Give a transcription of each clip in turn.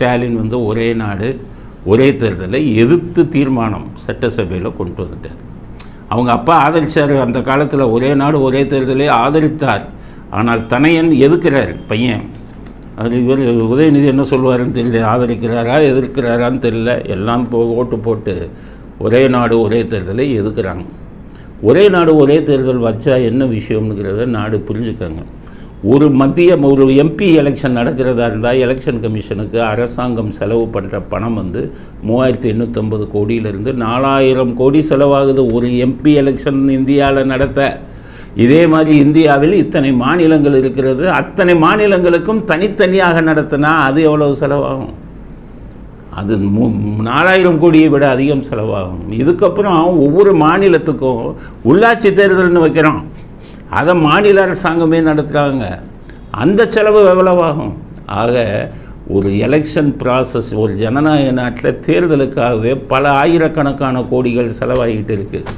ஸ்டாலின் வந்து ஒரே நாடு ஒரே தேர்தலை எதிர்த்து தீர்மானம் சட்டசபையில் கொண்டு வந்துட்டார். அவங்க அப்பா ஆதரித்தார் அந்த காலத்தில் ஒரே நாடு ஒரே தேர்தலை ஆதரித்தார். ஆனால் தனையன் எதுக்கிறார்? பையன். அது இவர் உதயநிதி என்ன சொல்லுவாருன்னு தெரியல. ஆதரிக்கிறாரா எதிர்க்கிறாரான்னு தெரியல. எல்லாம் போ ஓட்டு போட்டு ஒரே நாடு ஒரே தேர்தலை எதுக்குறாங்க? ஒரே நாடு ஒரே தேர்தல் வச்சா என்ன விஷயம்ங்கிறத நாடு புரிஞ்சுக்கங்க. ஒரு மத்திய ஒரு எம்பி எலெக்ஷன் நடக்கிறதா இருந்தால் எலெக்ஷன் கமிஷனுக்கு அரசாங்கம் செலவு பண்ணுற பணம் வந்து மூவாயிரத்தி எண்ணூற்றம்பது கோடியிலிருந்து நாலாயிரம் கோடி செலவாகுது ஒரு எம்பி எலெக்ஷன் இந்தியாவில் நடத்த. இதே மாதிரி இந்தியாவில் இத்தனை மாநிலங்கள் இருக்கிறது. அத்தனை மாநிலங்களுக்கும் தனித்தனியாக நடத்தினா அது எவ்வளவு செலவாகும்? அது மு நாலாயிரம் கோடியை விட அதிகம் செலவாகும். இதுக்கப்புறம் ஒவ்வொரு மாநிலத்துக்கும் உள்ளாட்சி தேர்தல்னு வைக்கிறோம். அதை மாநில அரசாங்கமே நடத்துகிறாங்க அந்த செலவு எவ்வளவாகும்? ஆக ஒரு எலெக்ஷன் ப்ராசஸ் ஒரு ஜனநாயக நாட்டில் தேர்தலுக்காகவே பல ஆயிரக்கணக்கான கோடிகள் செலவாகிட்டு இருக்குது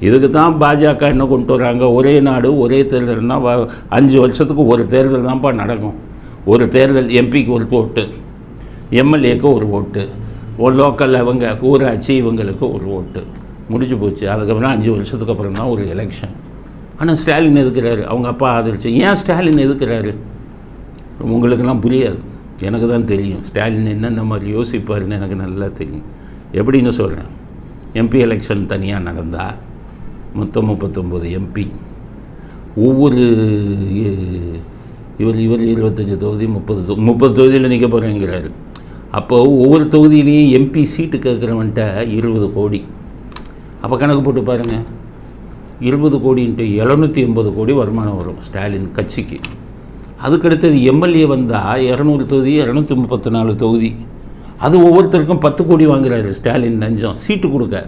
இதுக்கு தான் பாஜக என்ன கொண்டு வராங்க? ஒரே நாடு ஒரே தேர்தல்னா வ- அஞ்சு வருஷத்துக்கு ஒரு தேர்தல் தான்ப்பா நடக்கும். ஒரு தேர்தல் எம்பிக்கு ஒரு ஓட்டு எம்எல்ஏக்கு ஒரு ஓட்டு ஒரு லோக்கல் அவங்க ஊராட்சி இவங்களுக்கு ஒரு ஓட்டு முடிஞ்சு போச்சு. அதுக்கப்புறம் அஞ்சு வருஷத்துக்கு அப்புறம் தான் ஒரு எலெக்ஷன் ஆனால் ஸ்டாலின் எதுக்குறாரு? அவங்க அப்பா ஆதரிச்சு. ஏன் ஸ்டாலின் எதுக்குறாரு? உங்களுக்கெல்லாம் புரியாது. எனக்கு தான் தெரியும். ஸ்டாலின் என்னென்ன மாதிரி யோசிப்பாருன்னு எனக்கு நல்லா தெரியும். எப்படின்னு சொல்கிறேன் எம்பி எலெக்ஷன் தனியாக நடந்தால் மொத்தம் முப்பத்தொம்போது எம்பி ஒவ்வொரு இவர் இவர் இருபத்தஞ்சி தொகுதி முப்பது தொ முப்பது தொகுதியில் நிற்க போகிறேங்கிறாரு அப்போ ஒவ்வொரு தொகுதியிலையும் எம்பி சீட்டு கேட்குறவன்ட்ட இருபது கோடி. அப்போ கணக்கு போட்டு பாருங்கள் இருபது கோடின்ட்டு எழுநூற்றி எண்பது கோடி வருமானம் வரும் ஸ்டாலின் கட்சிக்கு. அதுக்கடுத்தது எம்எல்ஏ வந்தால் இரநூறு தொகுதி இரநூத்தி முப்பத்தி நாலு தொகுதி. அது ஒவ்வொருத்தருக்கும் பத்து கோடி வாங்குறாரு ஸ்டாலின் லஞ்சம் சீட்டு கொடுக்க.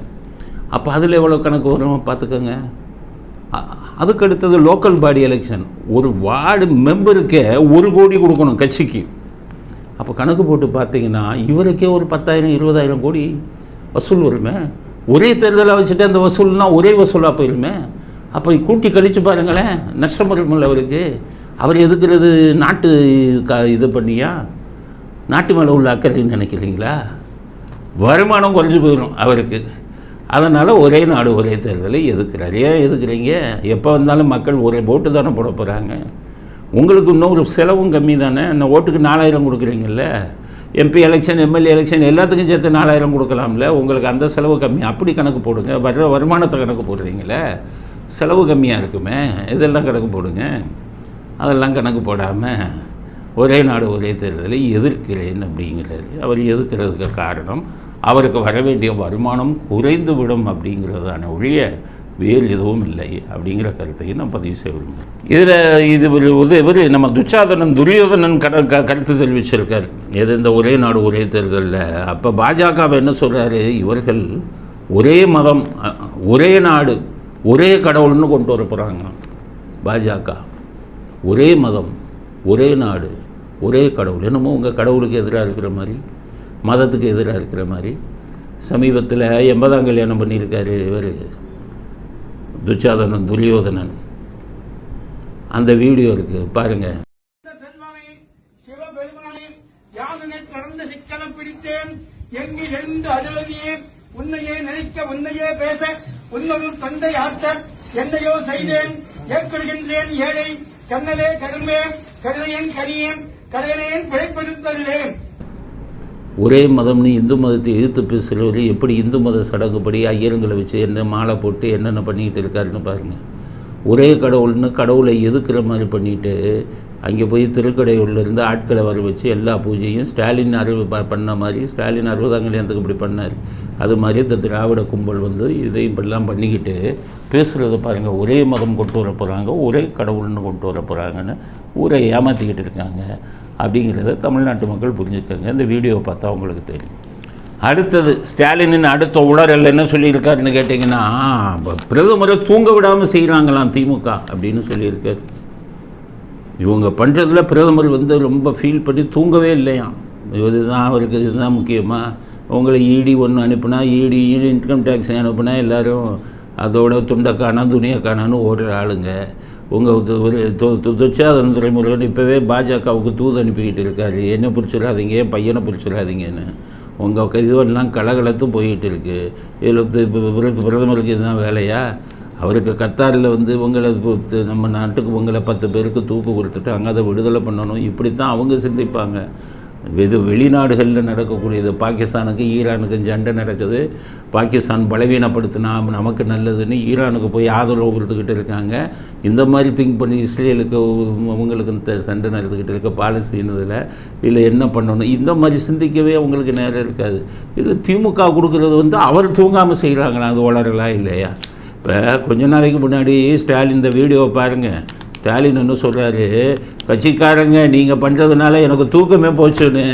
அப்போ அதில் எவ்வளோ கணக்கு வரும் பார்த்துக்கோங்க. அதுக்கடுத்தது அதுக்கு அடுத்தது லோக்கல் பாடி எலெக்ஷன். ஒரு வார்டு மெம்பருக்கே ஒரு கோடி கொடுக்கணும் கட்சிக்கு. அப்போ கணக்கு போட்டு பார்த்தீங்கன்னா இவருக்கே ஒரு பத்தாயிரம் இருபதாயிரம் கோடி வசூல் வருமே. ஒரே தேர்தலை வச்சுட்டு அந்த வசூல்னால் ஒரே வசூலாக போயிருமே. அப்போ கூட்டி கழித்து பாருங்களேன் நஷ்டம் வருமில்ல அவருக்கு. அவர் எதுக்குறது நாட்டு க இது பண்ணியா? நாட்டு மேலே உள்ள அக்கறைன்னு நினைக்கிறீங்களா? வருமானம் குறைஞ்சு போயிடும் அவருக்கு. அதனால் ஒரே நாடு ஒரே தேர்தலை எதுக்குறாரு ஏன் எதுக்குறீங்க எப்போ வந்தாலும் மக்கள் ஒரே ஓட்டு தானே போட போகிறாங்க உங்களுக்கு இன்னொரு செலவும் கம்மி தானே? இந்த ஓட்டுக்கு நாலாயிரம் கொடுக்குறீங்கல்ல? எம்பி எலெக்ஷன் எம்எல்ஏ எலெக்ஷன் எல்லாத்துக்கும் சேர்த்து நாலாயிரம் கொடுக்கலாம்ல? உங்களுக்கு அந்த செலவு கம்மி. அப்படி கணக்கு போடுங்க. வர்ற வருமானத்தை கணக்கு போடுறீங்களே? செலவு கம்மியாக இருக்குமே. இதெல்லாம் கணக்கு போடுங்க. அதெல்லாம் கணக்கு போடாமல் ஒரே நாடு ஒரே தேர்தலை எதிர்க்கிறேன் அப்படிங்கிறாரு. அவர் எதிர்க்கிறதுக்கு காரணம் அவருக்கு வர வேண்டிய வருமானம் குறைந்து விடும் அப்படிங்கிறதான ஒழிய வேறு எதுவும் இல்லை அப்படிங்கிற கருத்தையும் நான் பதிவு செய்ய விரும்புகிறேன். இதில் இது ஒரு ஒரு இவர் நம்ம துச்சாதனன் துரியோதனன் கட க கருத்து தெரிவிச்சிருக்கார். எது இந்த ஒரே நாடு ஒரே தேர்தலில்? அப்போ பாஜகவை என்ன சொல்கிறாரு இவர்கள் ஒரே மதம் ஒரே நாடு ஒரே கடவுள்னு கொண்டு வர போகிறாங்க பாஜக. ஒரே மதம் ஒரே நாடு ஒரே கடவுள். என்னமோ உங்கள் கடவுளுக்கு எதிராக இருக்கிற மாதிரி மதத்துக்கு எதிராக இருக்கிற மாதிரி. சமீபத்தில் எண்பதாம் கல்யாணம் பண்ணியிருக்காரு இவர் துச்சாதனன் துரியோதனன். அந்த வீடியோ இருக்குது பாருங்கள் இந்த செல்வமே சிவபெருமானே யாதனை நான் பிடித்தேன். எங்கி எழுந்து அருளதியே உன்னையே நினைக்க உன்னையே பேச உன்னவும் தந்தை ஆற்ற என்னையோ செய்தேன். ஏற்படுகின்றேன் ஏழை. கண்ணலே கருமே கருணையன் கனியேன் கருணையன் பிழைப்படுத்தருளேன் ஒரே மதம்னு இந்து மதத்தை எதிர்த்து பேசுகிறவர்கள் எப்படி இந்து மத சடங்குப்படி ஐயருங்களை வச்சு என்ன மாலை போட்டு என்னென்ன பண்ணிக்கிட்டு இருக்காருன்னு பாருங்கள் ஒரே கடவுள்னு கடவுளை எதுக்கிற மாதிரி பண்ணிட்டு அங்கே போய் திருக்கடையூர்லேருந்து ஆட்களை வர வச்சு எல்லா பூஜையும் ஸ்டாலின் அறிவு ப- பண்ண மாதிரி ஸ்டாலின் அறுபதாம் கல்யாணத்துக்கு இப்படி பண்ணார். அது மாதிரி இந்த திராவிட கும்பல் வந்து இதை இப்படிலாம் பண்ணிக்கிட்டு பேசுகிறத பாருங்கள் ஒரே மதம் கொண்டு வர போகிறாங்க ஒரே கடவுள்னு கொண்டு வர போகிறாங்கன்னு ஊரை ஏமாற்றிக்கிட்டு இருக்காங்க அப்படிங்கிறத தமிழ்நாட்டு மக்கள் புரிஞ்சுக்கங்க. இந்த வீடியோவை பார்த்தா உங்களுக்கு தெரியும். அடுத்தது ஸ்டாலினின் அடுத்த உளறல் என்ன சொல்லியிருக்காருன்னு கேட்டிங்கன்னா பிரதமரை தூங்க விடாமல் செய்கிறாங்களாம் திமுக அப்படின்னு சொல்லியிருக்காரு. இவங்க பண்ணுறதுல பிரதமர் வந்து ரொம்ப ஃபீல் பண்ணி தூங்கவே இல்லையாம் இதுதான் அவருக்கு இதுதான் முக்கியமாக உங்களை இடி ஒன்று அனுப்புனா இடி இன்கம் டேக்ஸ் அனுப்புனா எல்லாரும் அதோட துண்டை காணா துணியை காணான்னு ஓடுற ஆளுங்க உங்கள் துச்சாதன துறைமுருகன் இப்போவே பாஜகவுக்கு தூது அனுப்பிக்கிட்டு இருக்காரு. என்ன பிடிச்சிடாதீங்க பையனை பிடிச்சிடாதீங்கன்னு. உங்கள் இதுவெல்லாம் கலகலத்து போயிட்டு இருக்குது இதில் இப்போ பிரதமருக்கு இதுதான் வேலையா? அவருக்கு கத்தாரில் வந்து உங்களை நம்ம நாட்டுக்கு உங்களை பத்து பேருக்கு தூக்கு கொடுத்துட்டு அங்கே அதை விடுதலை பண்ணணும். இப்படி தான் அவங்க சிந்திப்பாங்க. இது வெளிநாடுகளில் நடக்கக்கூடியது. பாகிஸ்தானுக்கு ஈரானுக்கும் சண்டை நடக்குது. பாகிஸ்தான் பலவீனப்படுத்தினா நமக்கு நல்லதுன்னு ஈரானுக்கு போய் ஆதரவு கொடுத்துக்கிட்டு இருக்காங்க. இந்த மாதிரி திங்க் பண்ணி இஸ்ரேலுக்கு அவங்களுக்கு இந்த சண்டை நடந்துக்கிட்டு இருக்க பாலஸ்தீனத்தில் இதில் என்ன பண்ணணும்? இந்த மாதிரி சிந்திக்கவே அவங்களுக்கு நேரம் இருக்காது. இது திமுக கொடுக்குறது வந்து அவர் தூங்காமல் செய்கிறாங்களா அது வளரலாம் இல்லையா? இப்போ கொஞ்ச நாளைக்கு முன்னாடி ஸ்டாலின் இந்த வீடியோவை பாருங்கள் ஸ்டாலின் என்ன சொல்கிறாரு கட்சிக்காரங்க நீங்கள் பண்ணுறதுனால எனக்கு தூக்கமே போச்சுன்னு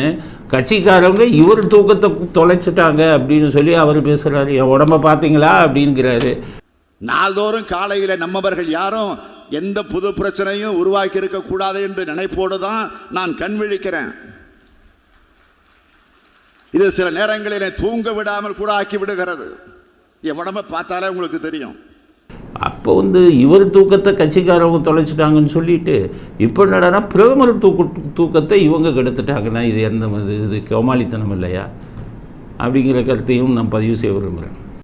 கட்சிக்காரங்க இவர் தூக்கத்தை தொலைச்சிட்டாங்க அப்படின்னு சொல்லி அவர் பேசுகிறாரு என் உடம்ப பார்த்தீங்களா அப்படிங்கிறாரு. நாள்தோறும் காலையில் நம்மவர்கள் யாரும் எந்த புது பிரச்சனையும் உருவாக்கி இருக்கக்கூடாது என்று நினைப்போடு தான் நான் கண் விழிக்கிறேன். இது சில நேரங்களில் என்னை தூங்க விடாமல் கூட ஆக்கி விடுகிறது. என் உடம்ப பார்த்தாலே உங்களுக்கு தெரியும். அப்போ வந்து இவர் தூக்கத்தை கட்சிக்காரவங்க தொலைச்சிட்டாங்கன்னு சொல்லிட்டு இப்போ என்னடான்னா பிரதமர் தூக்கு தூக்கத்தை இவங்க கெடுத்துட்டாங்கன்னா இது எந்த இது கோமாளித்தனம் இல்லையா? அப்படிங்கிற கருத்தையும் நான் பதிவு செய்ய விரும்புகிறேன்